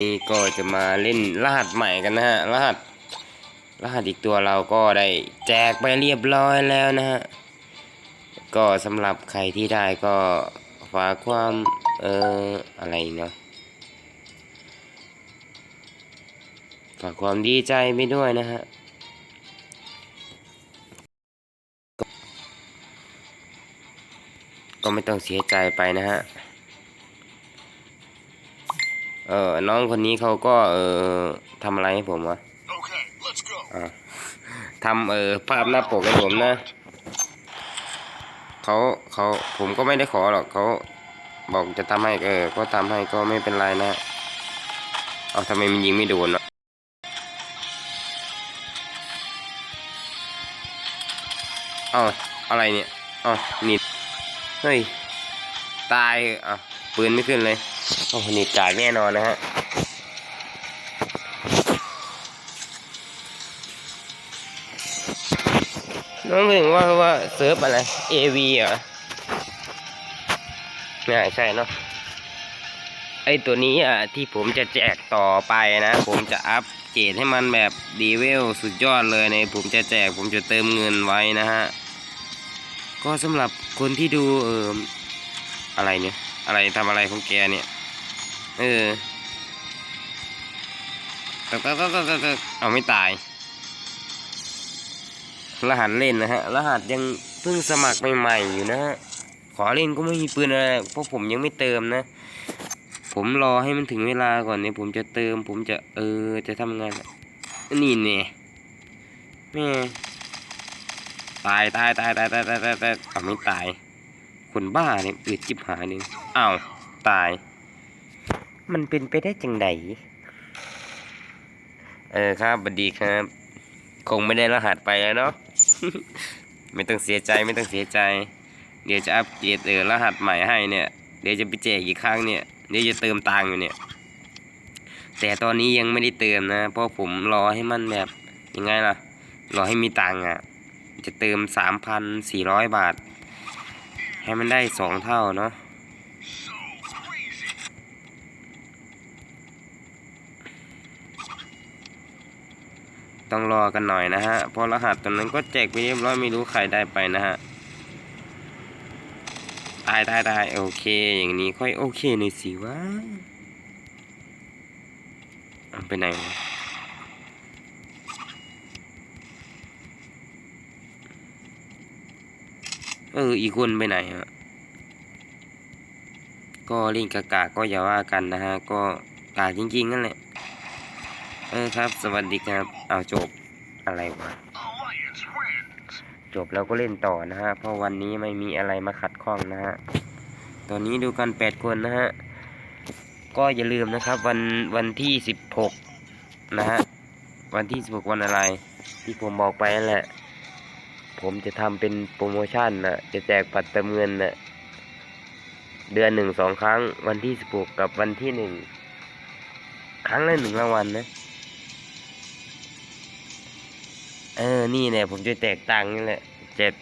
นี่ก็จะมาเล่นรหัสใหม่กันนะฮะรหัสรหัสอีกตัวเราก็ได้แจกไปเรียบร้อยแล้วนะฮะก็สำหรับใครที่ได้ก็ฝากความเอ่ออะไรเนาะฝากความดีใจไปด้วยนะฮะก็ไม่ต้องเสียใจไปนะฮะ เออน้องคนนี้เขาก็เออทำอะไรให้ผมวะ Okay, let's go. อ่าทำเออภาพหน้าปกให้ผมนะเขาเขาผมก็ไม่ได้ขอหรอกเขาบอกจะทำให้เออ ก็ทำให้ก็ไม่เป็นไรนะเอาทำไมมันยิงไม่โดนวะเอาอะไรเนี่ยเอานิดเฮ้ย ตายอะปืนไม่ขึ้นเลย โอ้โหนิดจ่ายแน่นอนนะฮะน้องถึงว่าว่าเซิร์ฟอะไร AV เหรอไม่ใช่เนาะไอตัวนี้อะที่ผมจะแจกต่อไปนะ ผมจะอัพเกรดให้มันแบบดีเวลสุดยอดเลยในผมจะแจกผมจะเติมเงินไว้นะฮะ ก็สำหรับคนที่ดูเอออะไรเนี่ย อะไรทำอะไรของแกเนี่ย เออเอาไม่ตาย รหัสเล่นนะฮะ รหัสยังเพิ่งสมัครใหม่ๆอยู่นะฮะ ขอเล่นก็ไม่มีปืนอะไรเพราะผมยังไม่เติมนะ ผมรอให้มันถึงเวลาก่อนเนี่ยผมจะเติม ผมจะเออจะทำงาน นี่เนี่ยแม่ตายตายตายตายตายตายตายเอาไม่ตาย คนบ้าเนี่ยปืดจิบหายหนึ่งอ้าวตาย มันเป็นไปได้จังไดเออครับสวัสดีครับ คงไม่ได้รหัสไปแล้วเนาะ ไม่ต้องเสียใจไม่ต้องเสียใจ เดี๋ยวจะอัปเกรดเออรหัสใหม่ให้เนี่ย เดี๋ยวจะไปแจกอีกครั้งเนี่ย เดี๋ยวจะเติมตังค์อยู่เนี่ย แต่ตอนนี้ยังไม่ได้เติมนะ เพราะผมรอให้มันแบบยังไงล่ะ รอให้มีตังค์อะ จะเติมสามพันสี่ร้อยบาท ให้มันได้สองเท่าเนาะ ต้องรอกันหน่อยนะฮะเพราะรหัสตอนนั้นก็แจกไปเรียบร้อยไม่รู้ใครได้ไปนะฮะตายตายตายโอเค อย่างนี้ค่อยโอเคหน่อยสิวะเอาไปไหนเอออีกคนไปไหนฮะก็เล่นกากาก็อย่าว่ากันนะฮะ ก็กาจริงๆนั่นแหละ เออครับ สวัสดีครับ เอาจบอะไรวะ จบแล้วก็เล่นต่อนะฮะ เพราะวันนี้ไม่มีอะไรมาขัดข้องนะฮะ ตอนนี้ดูกันแปดคนนะฮะ ก็อย่าลืมนะครับ วันวันที่สิบหกนะฮะ วันที่สิบหกวันอะไร ที่ผมบอกไปนั่นแหละ ผมจะทำเป็นโปรโมชั่นนะจะแจกบัตรเติมเงินนะเดือนหนึ่งสองครั้ง วันที่สิบหกกับวันที่หนึ่งครั้งละหนึ่งรางวัลนะ เออ นี่เนี่ยผมจะแจกตังค์นี่แหละ แจก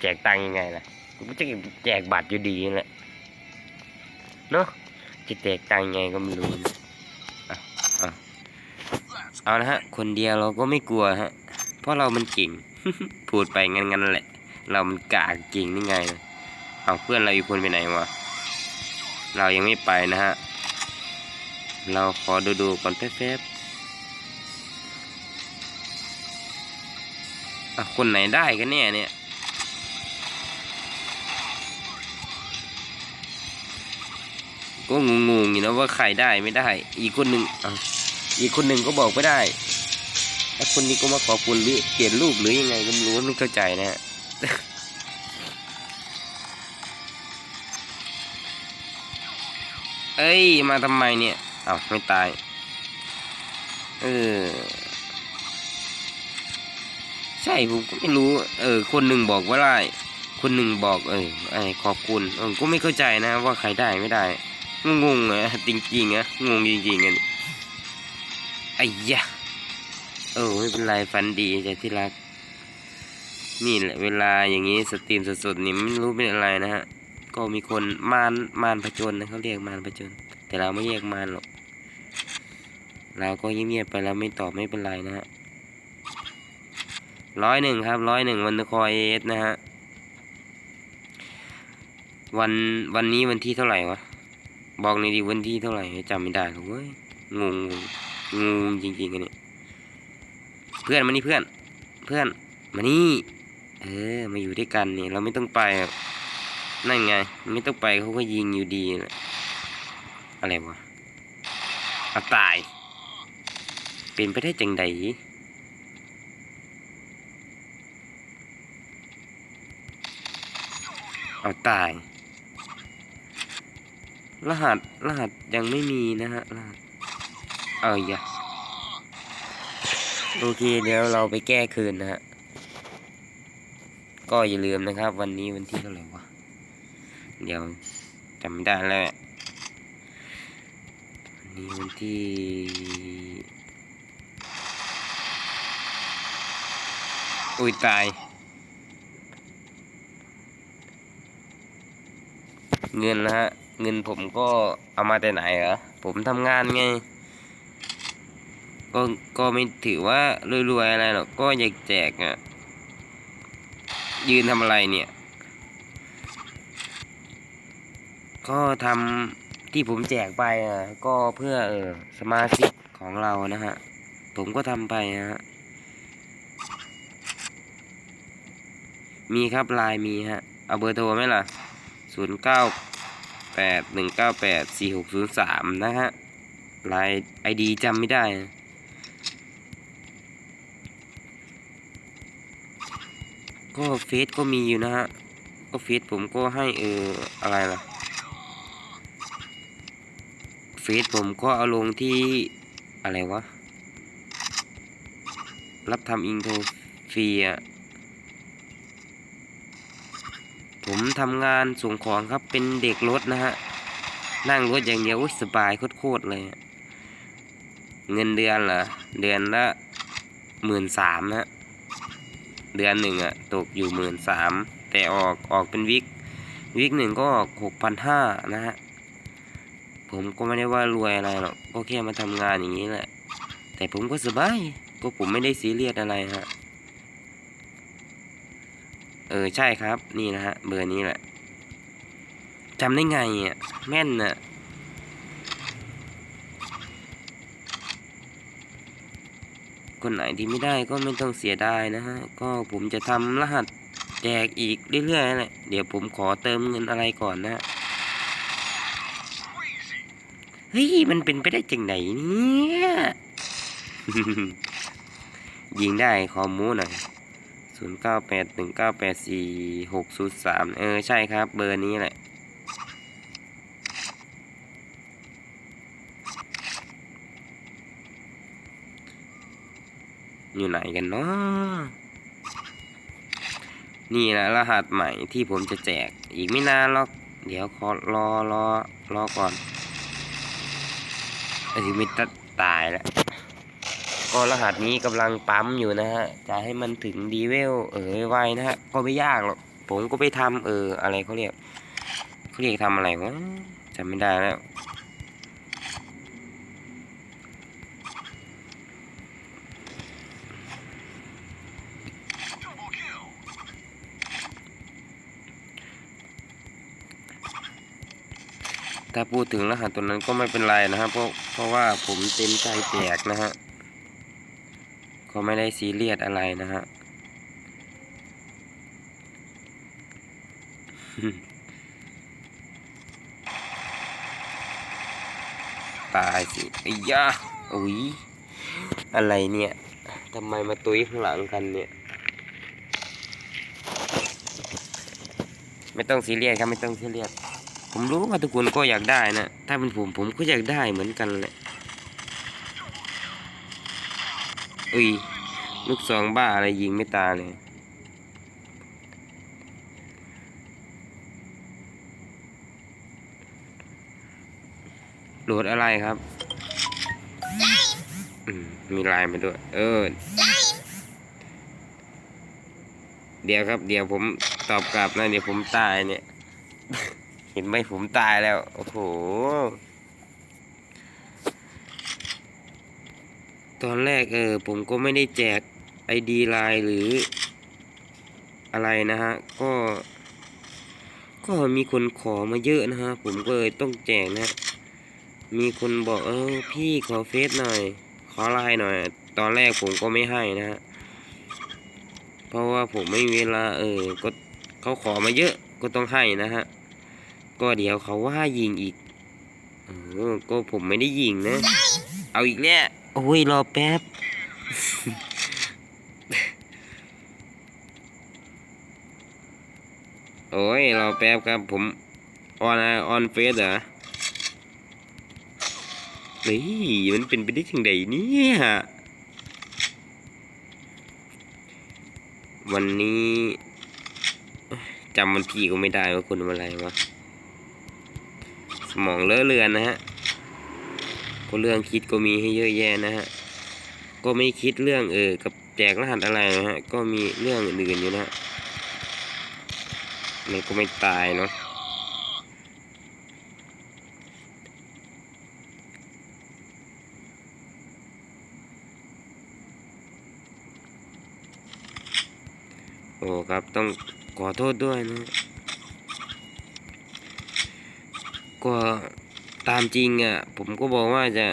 แจกตังค์ยังไงล่ะผมก็จะแจกบัตรอยู่ดีนี่แหละ เนาะจะแจกตังค์ยังไงก็ไม่รู้อะเอาละฮะ คนเดียวเราก็ไม่กลัวฮะ เพราะเรามันเก่ง พูดไปงั้นงั้นแหละ เรามันกากเก่งนี่ไง เอาเพื่อนเราอีกคนไปไหนวะ เรายังไม่ไปนะฮะ เราขอดูดูๆก่อนแป๊บ คนไหนได้กันเนี่ยเนี่ยก็งงๆอยู่นะว่าใครได้ไม่ได้ อีกคนหนึ่งอีกคนหนึ่งก็บอกไม่ได้แล้วคนนี้ก็มาขอบคุณหรือเปลี่ยนรูปหรือยังไงก็ไม่รู้ไม่เข้าใจนะฮะเอ้ย มาทำไมเนี่ย เอ้าไม่ตาย เออ ใช่ผมก็ไม่รู้ เออ คนหนึ่งบอกว่าได้ คนหนึ่งบอก เออไอขอบคุณเออก็ไม่เข้าใจนะ ว่าใครได้ไม่ได้ งงๆอะจริงๆอะงงจริงๆอะไอ้ยะเออไม่เป็นไรฟันดีใจที่รัก นี่แหละเวลาอย่างนี้สตรีมสดๆนี่ไม่รู้เป็นอะไรนะฮะ ก็มีคนมารมารผจญนะเขาเรียกมารผจญแต่เราไม่เรียกมารหรอกเราก็เงียบๆไปแล้วไม่ตอบไม่เป็นไรนะฮะ ร้อยหนึ่งครับร้อยหนึ่งวันคอยเอสนะฮะ วันวันนี้วันที่เท่าไหร่วะ บอกในอยดีวันที่เท่าไหร่จำไม่ได้หรอกเว้ยงงงงงจริงๆอันนี้เพื่อนมานี่เพื่อน เพื่อนมานี่ เออมาอยู่ด้วยกันเนี่ยเราไม่ต้องไปนั่นไง ไม่ต้องไปเขาก็ยิงอยู่ดีแหละอะไรวะเอาตาย เป็นไปได้จังใด เอาตาย รหัสรหัสยังไม่มีนะฮะรหัสเอาอย่าโอเคเดี๋ยวเราไปแก้คืนนะฮะ ก็อย่าลืมนะครับ วันนี้วันที่เท่าไหร่วะ เดี๋ยวจำไม่ได้แล้วอะวันนี้วันที่อุ้ยตาย เงินนะฮะ เงินผมก็เอามาแต่ไหนเหรอ ผมทำงานไง ก็ก็ไม่ถือว่ารวยๆอะไรหรอก ก็อยากแจกอะ ยืนทำอะไรเนี่ย ก็ทำที่ผมแจกไปอะ ก็เพื่อเออสมาชิกของเรานะฮะ ผมก็ทำไปนะฮะ มีครับลน์มีฮะ เอาเบอร์โทรไหมล่ะ ศูนย์เก้าแปดหนึ่งเก้าแปดสี่หกศูนย์สามนะฮะไลน์ไอดีจำไม่ได้ ก็เฟซก็มีอยู่นะฮะ ก็เฟซผมก็ให้เอออะไรล่ะ เฟซผมก็เอาลงที่อะไรวะ รับทำอินโทรฟรีอะ ผมทำงานส่งของครับเป็นเด็กรถนะฮะ นั่งรถอย่างเดียวสบายโคตรเลย เงินเดือนเหรอ เดือนละหมื่นสามฮะ เดือนหนึ่งอะตกอยู่หมื่นสามแต่ออกออกเป็นวิก วิกหนึ่งก็ออกหกพันห้านะฮะ ผมก็ไม่ได้ว่ารวยอะไรหรอก ก็แค่มาทำงานอย่างนี้แหละ แต่ผมก็สบาย ก็ผมไม่ได้ซีเรียสอะไรฮะ เออใช่ครับ นี่นะฮะ เบอร์นี้แหละจำได้ไงอะแม่นน่ะคนไหนที่ไม่ได้ก็ไม่ต้องเสียดายนะฮะ ก็ผมจะทำรหัสแจกอีกเรื่อยๆแหละ เดี๋ยวผมขอเติมเงินอะไรก่อนนะเฮ้ย มันเป็นไปได้จังไหนเนี่ย ยิงได้ขอมูหน่อย ศูนย์เก้าแปดหนึ่งเก้าแปดสี่หกศูนย์สามเออ ใช่ครับ เบอร์นี้แหละอยู่ไหนกันเนาะนี่แหละรหัสใหม่ที่ผมจะแจกอีกไม่นานหรอก เดี๋ยวขอรอรอรอก่อนไอ้ที่ไม่ตัดตายแล้ว ก็รหัสนี้กำลังปั๊มอยู่นะฮะ จะให้มันถึงดีเวลเออไวนะฮะ ก็ไม่ยากหรอก ผมก็ไปทำเอออะไรเขาเรียกเขาเรียกทำอะไรวะจำไม่ได้แล้วถ้าพูดถึงรหัสตัวนั้นก็ไม่เป็นไรนะครับเพราะเพราะว่าผมเต็มใจแจกนะฮะ ก็ไม่ได้ซีเรียสอะไรนะฮะตายสิไอ้ยาอุ้ยอะไรเนี่ยทำไมมาตุ้ยข้างหลังกันเนี่ย ไม่ต้องซีเรียสครับไม่ต้องซีเรียสผมรู้ว่าทุกคนก็อยากได้นะ ถ้าเป็นผมผมก็อยากได้เหมือนกันแหละ อุ้ยลูกซองบ้าอะไรยิงไม่ตายเลยโหลดอะไรครับอืมมีไลน์มาด้วย เออ เดี๋ยวครับ เดี๋ยวผมตอบกลับนะ เดี๋ยวผมตายเนี่ย เห็นไหมผมตายแล้ว โอ้โห ตอนแรกเออผมก็ไม่ได้แจกไอดีไลน์หรืออะไรนะฮะ ก็ ก็มีคนขอมาเยอะนะฮะ ผมก็เลยต้องแจกนะฮะมีคนบอกเออพี่ขอเฟซหน่อย ขอไลน์หน่อย ตอนแรกผมก็ไม่ให้นะฮะ เพราะว่าผมไม่มีเวลา เออ ก็เขาขอมาเยอะก็ต้องให้นะฮะ ก็เดี๋ยวเขาว่ายิงอีกเออก็ผมไม่ได้ยิงนะ เอาอีกแล้ว โอ้ย รอแป๊บ โอ้ย รอแป๊บครับผมออนออนเฟซเหรอนี่มันเป็นไปได้ถึงใดเนี่ยวันนี้จำวันที่ก็ไม่ได้ว่าคุณอะไรวะ สมองเลอะเลือนนะฮะ ก็เรื่องคิดก็มีให้เยอะแยะนะฮะ ก็ไม่คิดเรื่องเออกับแจกรหัสอะไรนะฮะ ก็มีเรื่องอื่นๆอยู่นะฮะมันก็ไม่ตายเนาะโอ้ครับต้องขอโทษด้วยนะก็ ตามจริงอะ ผมก็บอกว่าจะ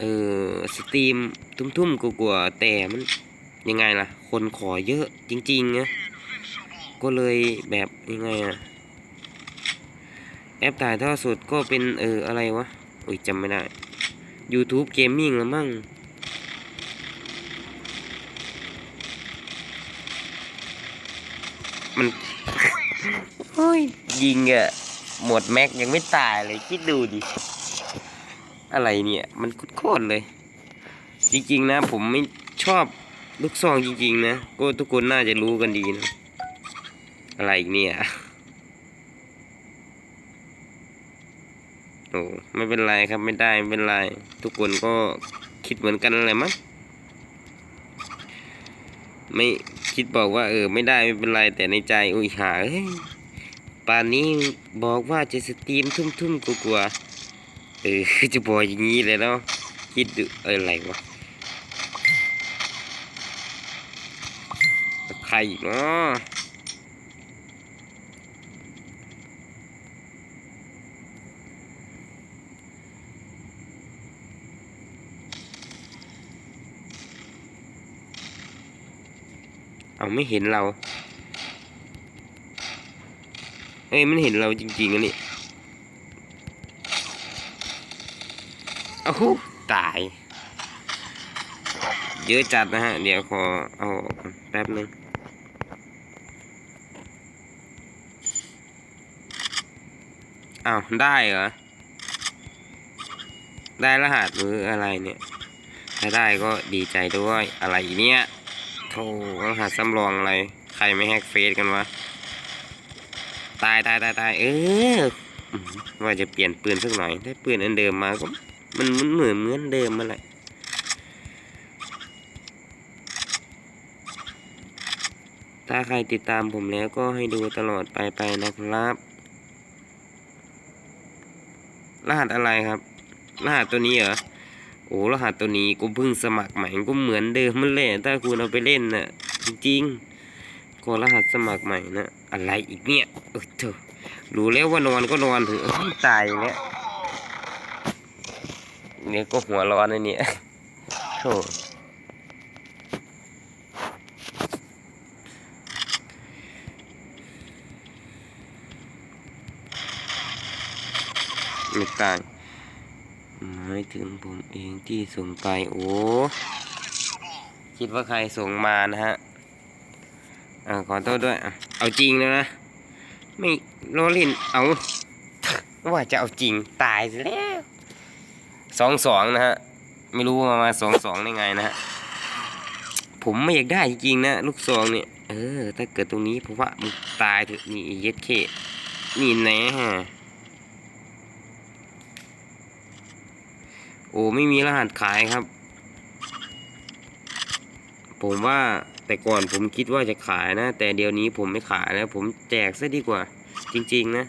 เออสตรีมทุ่มๆกลัวๆแต่มันยังไงล่ะ คนขอเยอะจริงๆนะก็เลยแบบยังไงอะ แอปถ่ายทอดสดก็เป็นเอออะไรวะโอ้ยจำไม่ได้ YouTube Gaming ละมั่งมัน โอ้ย ยิงอะ หมดแม็กยังไม่ตายเลยคิดดูดิ อะไรเนี่ย มันโคตรเลย จริงๆนะ ผมไม่ชอบลูกซองจริงๆนะก็ทุกคนน่าจะรู้กันดีนะ อะไรเนี่ยโอ้ไม่เป็นไรครับไม่ได้ไม่เป็นไร ทุกคนก็คิดเหมือนกันอะไรมั้งไม่คิดบอกว่าเออ ไม่ได้ไม่เป็นไรแต่ในใจอุ้ยหาเอ้ย ป่านนี้บอกว่าจะสตรีมทุ่มๆกลัวๆเออจะบอกอย่างนี้เลยเนาะคิดดูอออะไรวะใครอีกเนาะเอาไม่เห็นเรา เอ้ยมันเห็นเราจริงๆอันนี้โอ้โหตาย เยอะจัดนะฮะ เดี๋ยวขอเอาออกแป๊บนึงอ้าวได้เหรอ ได้รหัสหรืออะไรเนี่ย ถ้าได้ก็ดีใจด้วยอะไรเนี่ยโธ่รหัสสำรองอะไร ใครไม่แฮกเฟซกันวะ ตายตายตายตายเออว่าจะเปลี่ยนปืนสักหน่อย ได้ปืนอันเดิมมาก็มันมันเหมือนเหมือนเดิมมาแหละถ้าใครติดตามผมแล้วก็ให้ดูตลอดไปไปนะครับ รหัสอะไรครับ รหัสตัวนี้เหรอ โอ้รหัสตัวนี้กูเพิ่งสมัครใหม่ก็เหมือนเดิมมันแหละถ้าคุณเอาไปเล่นน่ะ จริงๆ ก็รหัสสมัครใหม่นะ อะไรอีกเนี่ยเออเถอะรู้แล้วว่านอนก็นอนเถอะเอ้ยตายอย่างเนี้ยเนี่ยก็หัวร้อนนะเนี่ยโธ่ไม่ตายหมายถึงผมเองที่ส่งไปโอ้ คิดว่าใครส่งมานะฮะ อ่าขอโทษด้วยอะเอาจริงแล้วนะ ไม่ล้อเล่นเอาว่าจะเอาจริงตายซะแล้วสองสองนะฮะ ไม่รู้ว่ามาสองสองได้ไงนะฮะ ผมไม่อยากได้จริงๆนะ ลูกซองเนี่ย เออ ถ้าเกิดตรงนี้เพราะว่ามึงตายเถอะนี่เย็ดเคนี่แน่ฮะโอ้ไม่มีรหัสขายครับ ผมว่า แต่ก่อนผมคิดว่าจะขายนะ แต่เดี๋ยวนี้ผมไม่ขายแล้ว ผมแจกซะดีกว่า จริง ๆ นะ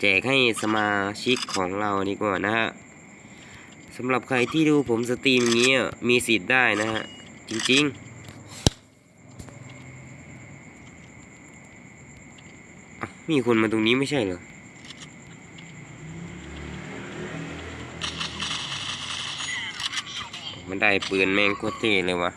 แจกให้สมาชิกของเราดีกว่านะฮะสำหรับใครที่ดูผมสตรีมอย่างนี้มีสิทธิ์ได้นะฮะ จริงๆอะมีคนมาตรงนี้ไม่ใช่เหรอ มันได้ปืนแมงโคตรเท่เลยวะ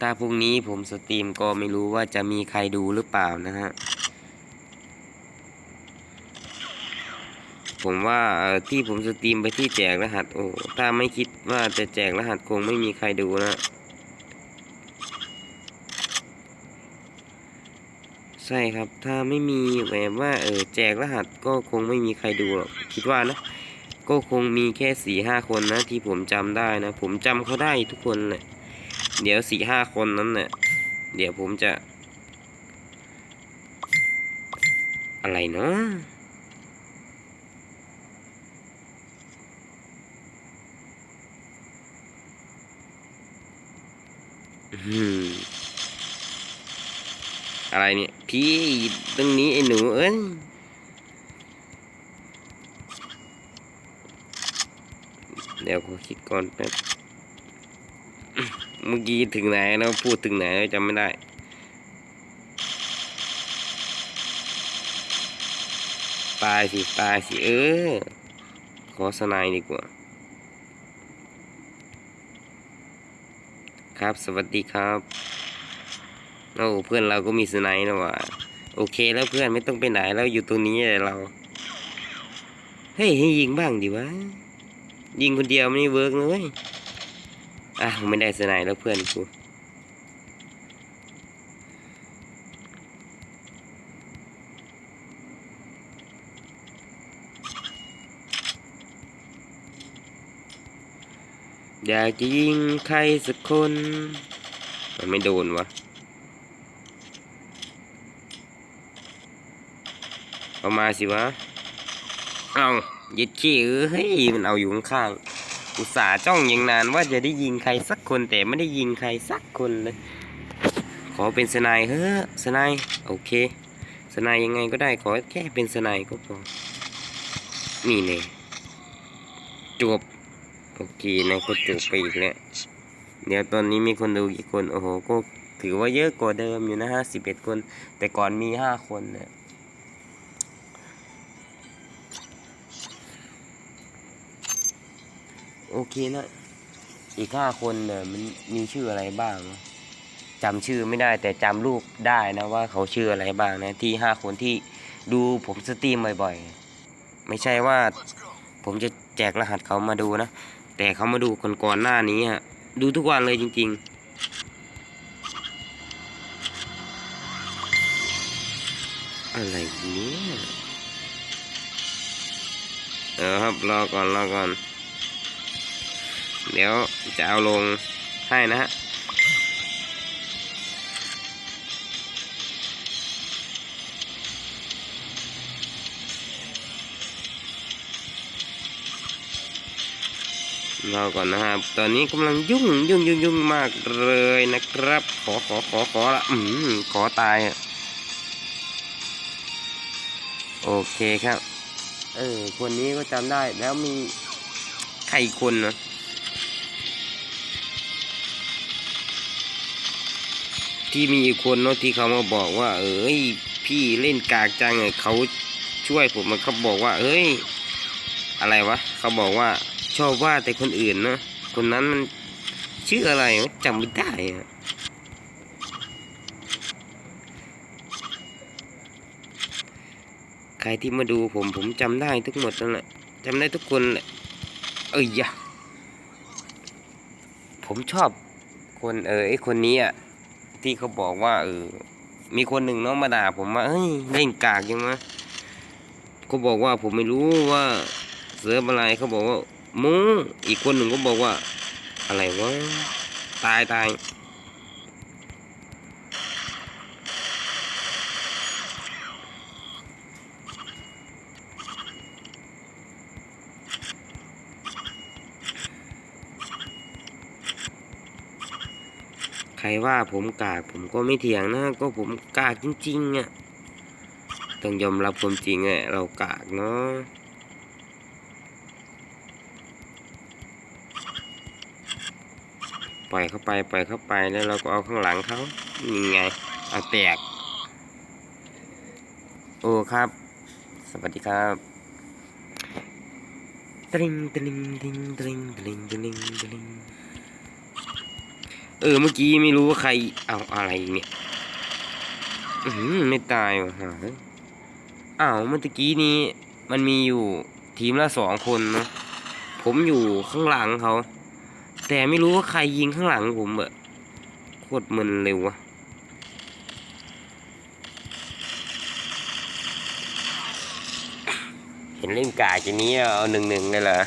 ถ้าพรุ่งนี้ผมสตรีมก็ไม่รู้ว่าจะมีใครดูหรือเปล่านะฮะ ผมว่าที่ผมสตรีมไปที่แจกรหัสโอ้ถ้าไม่คิดว่าจะแจกรหัสคงไม่มีใครดูนะใช่ครับถ้าไม่มีแบบว่าเออแจกรหัสก็คงไม่มีใครดูหรอกคิดว่านะก็คงมีแค่สี่ห้าคนนะที่ผมจำได้นะ ผมจำเขาได้ทุกคนเลย เดี๋ยวสี่ห้าคนนั้นเนี่ยเดี๋ยวผมจะ อะไรเนาะอะไรเนี่ย พี่ตรงนี้ไอ้หนูเอ้ยเดี๋ยวขอคิดก่อนแป๊บ เมื่อกี้ถึงไหนแล้วพูดถึงไหนจำไม่ได้ ตายสิ ตายสิ เออ ขอสนายดีกว่า ครับสวัสดีครับโอ้เพื่อนเราก็มีสไนด์นะวะโอเคแล้วเพื่อนไม่ต้องไปไหนแล้วอยู่ตรงนี้เลยเรา เฮ้ยให้ยิงบ้างดิวะ ยิงคนเดียวไม่เวิร์กเลย อะไม่ได้สนด์แล้วเพื่อนกูอยากจะยิงใครสักคน มันไม่โดนวะเอามาสิวะ เอายึดขี้เอ้ยเฮ้ยมันเอาอยู่ข้างๆ อุตส่าห์จ้องอย่างนานว่าจะได้ยิงใครสักคนแต่ไม่ได้ยิงใครสักคนเลย ขอเป็นสนายเฮ้อสนายโอเค สนายยังไงก็ได้ขอแค่เป็นสนายก็พอนี่เนี่ยจบโอเคนะก็จบไปอีกแล้วเดี๋ยวตอนนี้มีคนดูกี่คนโอ้โหก็ถือว่าเยอะกว่าเดิมอยู่นะฮะสิบเอ็ดคน แต่ก่อนมีห้าคนเนี่ย โอเคนะอีกห้าคนเนี่ยมันมีชื่ออะไรบ้างจำชื่อไม่ได้แต่จำรูปได้นะว่าเขาชื่ออะไรบ้างนะที่ห้าคนที่ดูผมสตรีมบ่อยๆ ไม่ใช่ว่าผมจะแจกรหัสเขามาดูนะ แต่เขามาดูคนก่อนหน้านี้ฮะดูทุกวันเลยจริง ๆอะไรเนี่ยเออครับรอก่อนรอก่อน เดี๋ยวจะเอาลงให้นะฮะรอก่อนนะครับ ตอนนี้กำลังยุ่งยุ่งยุ่งยุ่งมากเลยนะครับ ขอขอขอขอละอืมขอตายโอเคครับ เออคนนี้ก็จำได้แล้วมีใครคนนะ ที่มีคนเนาะที่เขามาบอกว่า เอ้ยพี่เล่นกากจังเลยเขาช่วยผมมันเขาบอกว่า เอ้ย อะไรวะเขาบอกว่าชอบว่าแต่คนอื่นเนาะคนนั้นมันชื่ออะไรวะจำไม่ได้อะใครที่มาดูผมผมจำได้ทุกหมดนั่นแหละจำได้ทุกคนแหละเอ้ยยะผมชอบคนเออไอคนนี้อะ ที่เขาบอกว่าเออมีคนหนึ่งน้องมาด่าผมว่าเฮ้ยเล่นกากยังวะเขาบอกว่าผมไม่รู้ว่าเสืออะไรเขาบอกว่ามูอีกคนหนึ่งก็บอกว่า อะไรวะตายตาย ว่าผมกากผมก็ไม่เถียงนะ ก็ผมกากจริงๆอะต้องยอมรับความจริงแหละเรากากเนาะปล่อยเข้าไปปล่อยเข้าไปแล้วเราก็เอาข้างหลังเขานี่ไงเอาแตก โอ้ครับ สวัสดีครับตริงตริงตริงตริงตริงตริงตริง เออเมื่อกี้ไม่รู้ว่าใครเอาอะไรเนี่ยอือหือไม่ตายว่ะเอ้าวเมื่อกี้นี้มันมีอยู่ทีมละสองคนนะผมอยู่ข้างหลังเขา แต่ไม่รู้ว่าใครยิงข้างหลังผมอะโคตรมึนเร็วอะเห็นเล่นกาจีนี้เอาหนึ่งหนึ่งเลยเหรอ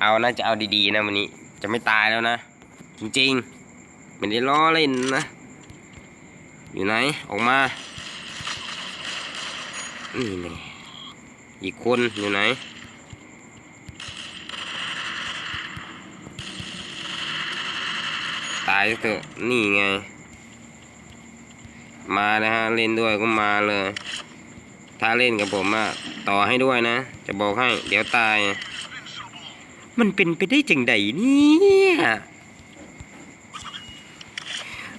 เอาน่าจะเอาดีๆนะวันนี้ จะไม่ตายแล้วนะ จริงๆไม่ได้ล้อเล่นนะ อยู่ไหน ออกมา นี่ไงอีกคนอยู่ไหน ตายเถอะนี่ไง มานะฮะ เล่นด้วยก็มาเลย ถ้าเล่นกับผมอะต่อให้ด้วยนะ จะบอกให้ เดี๋ยวตาย มันเป็นไปได้จังใดเนี่ย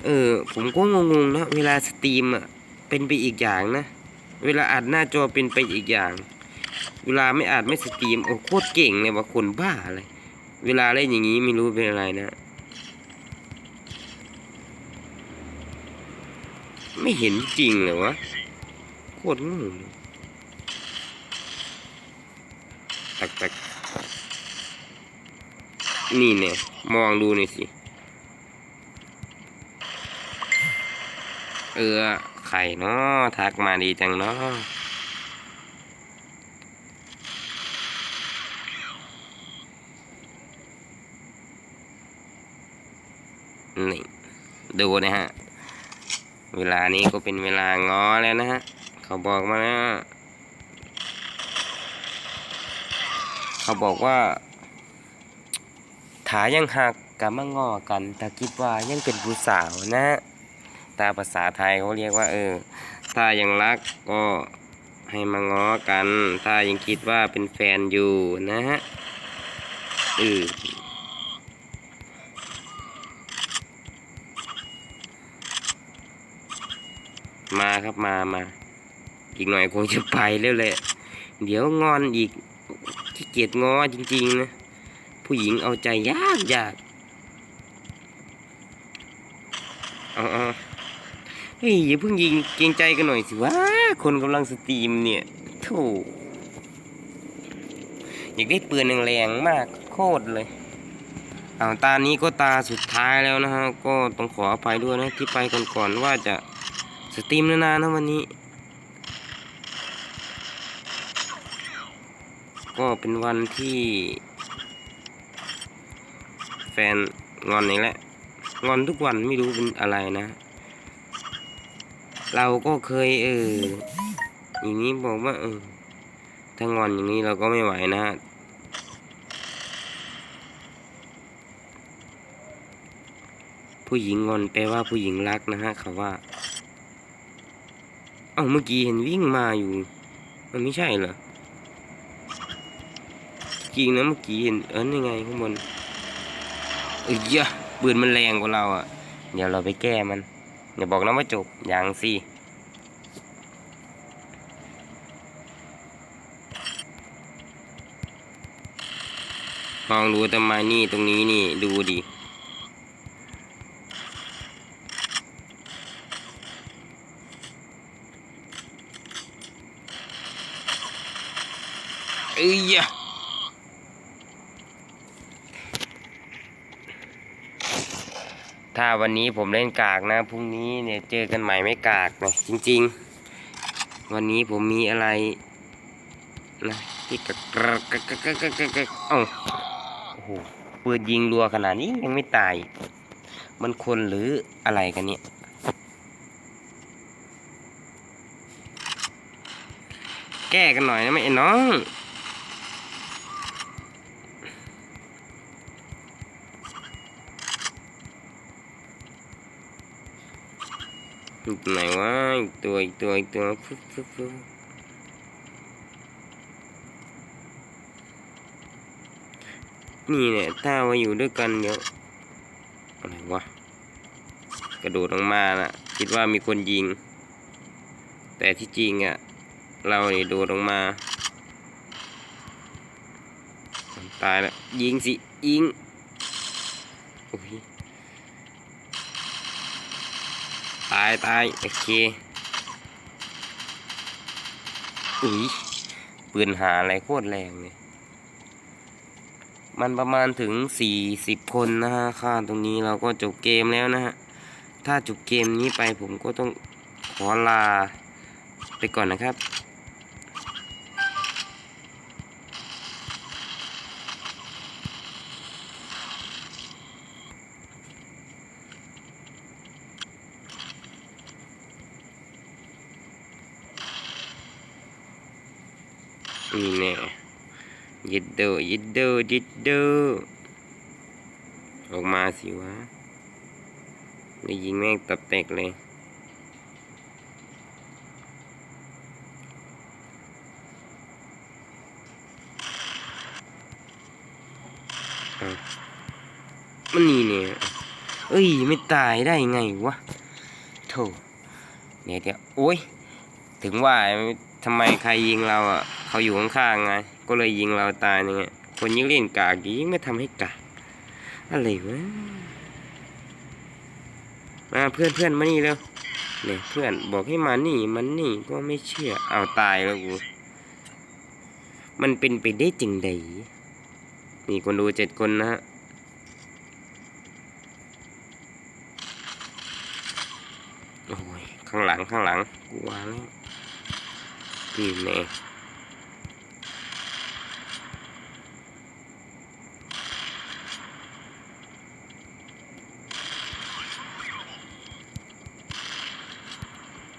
เออ ผมก็งงๆนะ เวลาสตรีมอะเป็นไปอีกอย่างนะ เวลาอัดหน้าจอเป็นไปอีกอย่าง เวลาไม่อัดไม่สตรีม โอ้โคตรเก่งเลยว่าคนบ้าอะไร เวลาเล่นอย่างนี้ไม่รู้เป็นอะไรนะ ไม่เห็นจริงเลยวะ โคตรงงตักตักนี่เนี่ย มองดูหน่อยสิ เออไข่เนาะทักมาดีจังเนาะนี่ดูนะฮะ เวลานี้ก็เป็นเวลางอแล้วนะฮะ เขาบอกมาแล้วเขาบอกว่าถายังหักกับมางอกันแต่คิดว่ายังเป็นผู้สาวนะฮะ ตาภาษาไทยเขาเรียกว่าเออ ถ้ายังรักก็ให้มาง้อกัน ถ้ายังคิดว่าเป็นแฟนอยู่นะฮะเออมาครับมามา อีกหน่อยคงจะไปแล้วแหละ เดี๋ยวงอนอีกขี้เกียจงอจริงๆนะ ผู้หญิงเอาใจยากยากเอาเอา เฮ้ยอย่าเพิ่งยิงเกรงใจกันหน่อยสิวะคนกำลังสตรีมเนี่ยโธ่อยากได้ปืนแรงๆมากโคตรเลยเอาตานี้ก็ตาสุดท้ายแล้วนะฮะก็ต้องขออภัยด้วยนะที่ไปก่อนๆว่าจะสตรีมนานๆนะวันนี้ ก็เป็นวันที่ แฟนงอนอีกแหล้วงอนทุกวันไม่รู้เป็นอะไรนะ เราก็เคยเอออย่างนี้บอกว่าเออถ้างอนอย่างนี้เราก็ไม่ไหวนะฮะผู้หญิงงอนแปลว่าผู้หญิงรักนะฮะเขาว่า เอ้าเมื่อกี้เห็นวิ่งมาอยู่ มันไม่ใช่เหรอจริงนะเมื่อกี้เห็นเอินยังไงข้างบนเอ้ยยะปืนมันแรงกว่าเราอะ เดี๋ยวเราไปแก้มัน อย่าบอกนะว่าจบอย่างสิลองดูทำไมนี่ตรงนี้นี่ดูดิเอ้ย ถ้าวันนี้ผมเล่นกากนะพรุ่งนี้เนี่ยเจอกันใหม่ไม่กากนะจริง ๆ วันนี้ผมมีอะไรนะที่กระกระกระกรกกอ้โอ้โหปืนยิงรัวขนาดนี้ยังไม่ตาย มันคนหรืออะไรกันเนี่ยแก้กันหน่อยนะไหมน้อง อีกตัวอีกตัวอีกตัวฟึ๊บฟึ๊บฟึ๊บนี่เนี่ยถ้าว่าอยู่ด้วยกันเดี๋ยวอะไรวะกระโดดลงมาน่ะคิดว่ามีคนยิง แต่ที่จริงอะ เราเนี่ยโดดลงมาตายแล้วยิงสิ ยิงโอ้ยตายตายโอเค อุ้ยปืนหาอะไรโคตรแรงเลยมันประมาณถึงสี่สิบคนนะฮะค่าตรงนี้เราก็จบเกมแล้วนะฮะ ถ้าจบเกมนี้ไปผมก็ต้องขอลาไปก่อนนะครับ นี่แน่ยิดเดยิดเดยิดเดอออกมาสิวะได้ยิงแม่งตับแตกเลยมันนี่เนี่ย เอ้ย ไม่ตายได้ไงวะโธ่เดี๋ยเดี๋ยวโอ้ย ถึงว่าทำไมใครยิงเราอะ เขาอยู่ข้างๆไง ก็เลยยิงเราตายอย่างเงี้ย คนยิ่งเล่นกากยิ่งไม่ทำให้กากอะไรวะ มาเพื่อนเพื่อนมานี่เร็วเนี่ยเพื่อนบอกให้มานี่มันนี่ก็ไม่เชื่อ เอาตายแล้วกู มันเป็นไปได้จึงใดมีคนดูเจ็ดคนนะฮะโอ้ย ข้างหลังข้างหลัง กูวางแล้วนี่แน่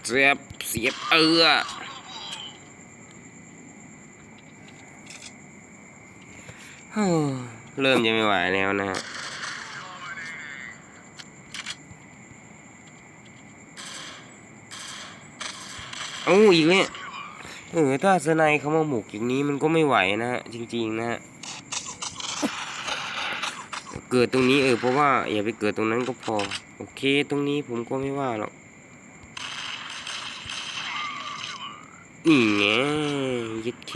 เสียบเสียบเออโอ้เริ่มจะไม่ไหวแล้วนะฮะโอ้อีกเนี่ยเออถ้าสไนเขามาหมกอย่างนี้มันก็ไม่ไหวนะฮะจริงๆนะฮะเกิดตรงนี้เออเพราะว่าอย่าไปเกิดตรงนั้นก็พอ โอเค ตรงนี้ผมก็ไม่ว่าหรอก นี่ไงยึดเค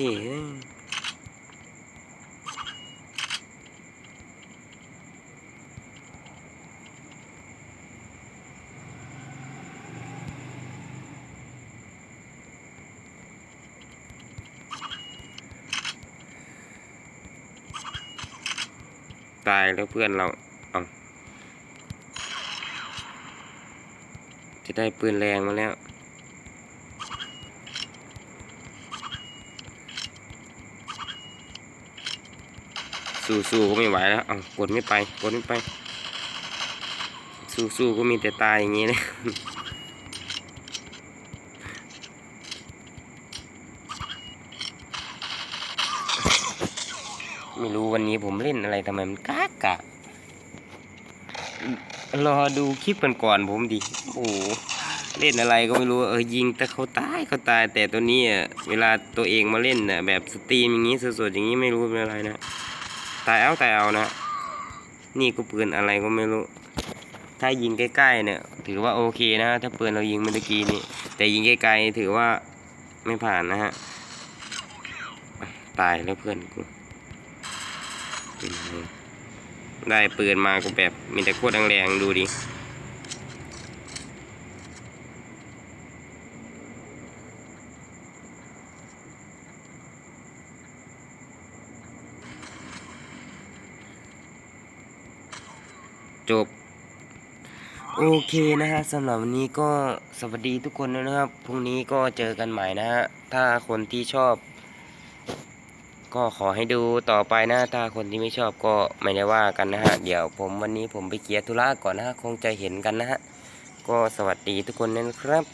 ตายแล้วเพื่อนเราเอาจะได้ปืนแรงมาแล้ว สู้ๆก็ไม่ไหวแล้วเอากดไม่ไปกดไม่ไป สู้ๆก็มีแต่ตายอย่างนี้นะไม่รู้วันนี้ผมเล่นอะไรทำไมมันกากะรอดูคลิปกันก่อนผมดิโอ้โหเล่นอะไรก็ไม่รู้เออยิงแต่เขาตายเขาตายแต่ตัวนี้อะเวลาตัวเองมาเล่นน่ะแบบสตรีมอย่างนี้สดๆอย่างนี้ไม่รู้เป็นอะไรนะ ตายเอาตายเอานะ นี่ก็ปืนอะไรก็ไม่รู้ ถ้ายิงใกล้ๆเนี่ย ถือว่าโอเคนะ ถ้าปืนเรายิงเมื่อกี้นี่แต่ยิงไกลๆถือว่าไม่ผ่านนะฮะ ตายแล้วเพื่อนกูได้ปืนมาก็แบบมีแต่โคตรแรงๆดูดิ จบ โอเคนะฮะสำหรับวันนี้ก็สวัสดีทุกคนด้วนะครับ พรุ่งนี้ก็เจอกันใหม่นะฮะ ถ้าคนที่ชอบ ก็ขอให้ดูต่อไปนะ ถ้าคนที่ไม่ชอบก็ไม่ได้ว่ากันนะฮะ เดี๋ยวผมวันนี้ผมไปเกียร์ธุระก่อนนะฮะ คงจะเห็นกันนะฮะ ก็สวัสดีทุกคนนะครับ